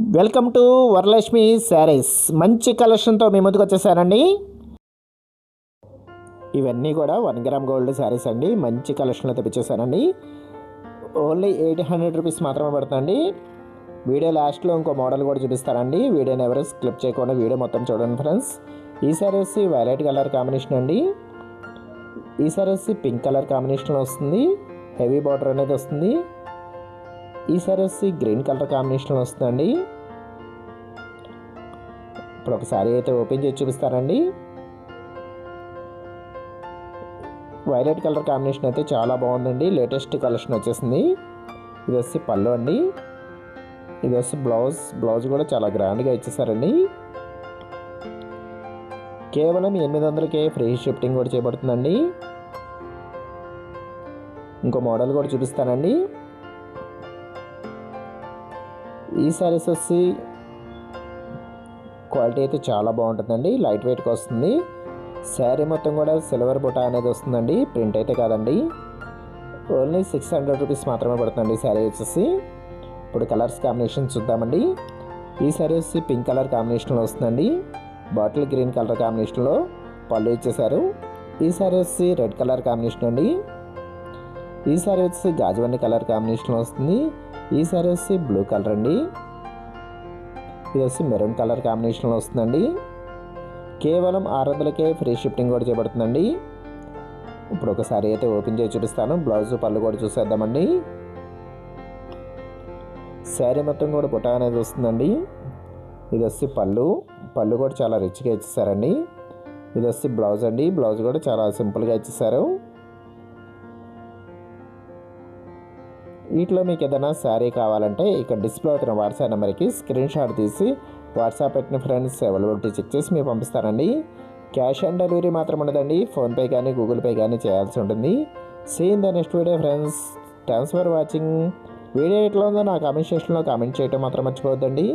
Welcome to Varalakshmi saris. మంచి కలెక్షన్తో మీ ముందుకు వచ్చేసానండి. ఇవన్నీ కూడా వన్ గ్రామ్ గోల్డ్ శారీస్ అండి. మంచి కలెక్షన్లో తెప్పించేసానండి. ఓన్లీ ఎయిట్ హండ్రెడ్ రూపీస్ మాత్రమే పడుతుందండి. వీడియో లాస్ట్లో ఇంకో మోడల్ కూడా చూపిస్తారండి వీడియోని ఎవరు క్లిప్ చేయకుండా వీడియో మొత్తం చూడండి ఫ్రెండ్స్. ఈ సారీ వచ్చి వైలెట్ కలర్ కాంబినేషన్ అండి. ఈ సారీ వచ్చి పింక్ కలర్ కాంబినేషన్లో వస్తుంది. హెవీ బార్డర్ అనేది వస్తుంది. ఈ సారీ వచ్చి గ్రీన్ కలర్ కాంబినేషన్లో వస్తుందండి. ఇప్పుడు ఒకసారి అయితే ఓపెన్ చేసి చూపిస్తారండి వైలెట్ కలర్ కాంబినేషన్ అయితే చాలా బాగుందండి. లేటెస్ట్ కలెక్షన్ వచ్చేసింది. ఇది వచ్చి పళ్ళు అండి. ఇది వచ్చి బ్లౌజ్. బ్లౌజ్ కూడా చాలా గ్రాండ్గా ఇచ్చేసారండి. కేవలం ఎనిమిది వందలకే ఫ్రీ షిఫ్టింగ్ కూడా చేయబడుతుందండి. ఇంకో మోడల్ కూడా చూపిస్తానండి. ఈ సారీస్ వచ్చి క్వాలిటీ అయితే చాలా బాగుంటుందండి. లైట్ వెయిట్గా వస్తుంది. శారీ మొత్తం కూడా సిల్వర్ బుటా అనేది వస్తుందండి. ప్రింట్ అయితే కాదండి. ఓన్లీ సిక్స్ హండ్రెడ్ రూపీస్ మాత్రమే పడుతుందండి శారీ వచ్చేసి ఇప్పుడు కలర్స్ కాంబినేషన్ చూద్దామండి. ఈ శారీ వచ్చి పింక్ కలర్ కాంబినేషన్లో వస్తుందండి. బాటిల్ గ్రీన్ కలర్ కాంబినేషన్లో పళ్ళు ఇచ్చేసారు ఈ శారీ వచ్చి రెడ్ కలర్ కాంబినేషన్ అండి. ఈ శారీ వచ్చి గాజువన్ని కలర్ కాంబినేషన్లో వస్తుంది. ఈ సారీ వచ్చి బ్లూ కలర్ అండి. ఇది వచ్చి మెరూన్ కలర్ కాంబినేషన్లో వస్తుందండి. కేవలం ఆరు వందలకే ఫ్రీ షిఫ్టింగ్ కూడా చేయబడుతుందండి. ఇప్పుడు ఒకసారి అయితే ఓపెన్ చేసి చూపిస్తాను. బ్లౌజ్ పళ్ళు కూడా చూసేద్దామండి. శారీ మొత్తం కూడా బుట్ట అనేది వస్తుందండి. ఇది వచ్చి పళ్ళు. పళ్ళు కూడా చాలా రిచ్గా ఇచ్చేసారండి. ఇది వచ్చి బ్లౌజ్ అండి. బ్లౌజ్ కూడా చాలా సింపుల్గా ఇచ్చేసారు. వీటిలో మీకు ఏదైనా శారీ కావాలంటే ఇక్కడ డిస్ప్లే అవుతున్న వాట్సాప్ నెంబర్కి స్క్రీన్ షాట్ తీసి వాట్సాప్ పెట్టిన ఫ్రెండ్స్ అవైలబిలిటీ చెక్ చేసి మీకు పంపిస్తారండి క్యాష్ ఆన్ డెలివరీ మాత్రం ఉండదండి. ఫోన్పే కానీ గూగుల్ పే కానీ చేయాల్సి ఉంటుంది. See in the next video friends thanks for watching video ఎట్లా ఉందో నా కామెంట్ సెక్షన్లో కామెంట్ చేయడం మాత్రం మర్చిపోవద్దండి.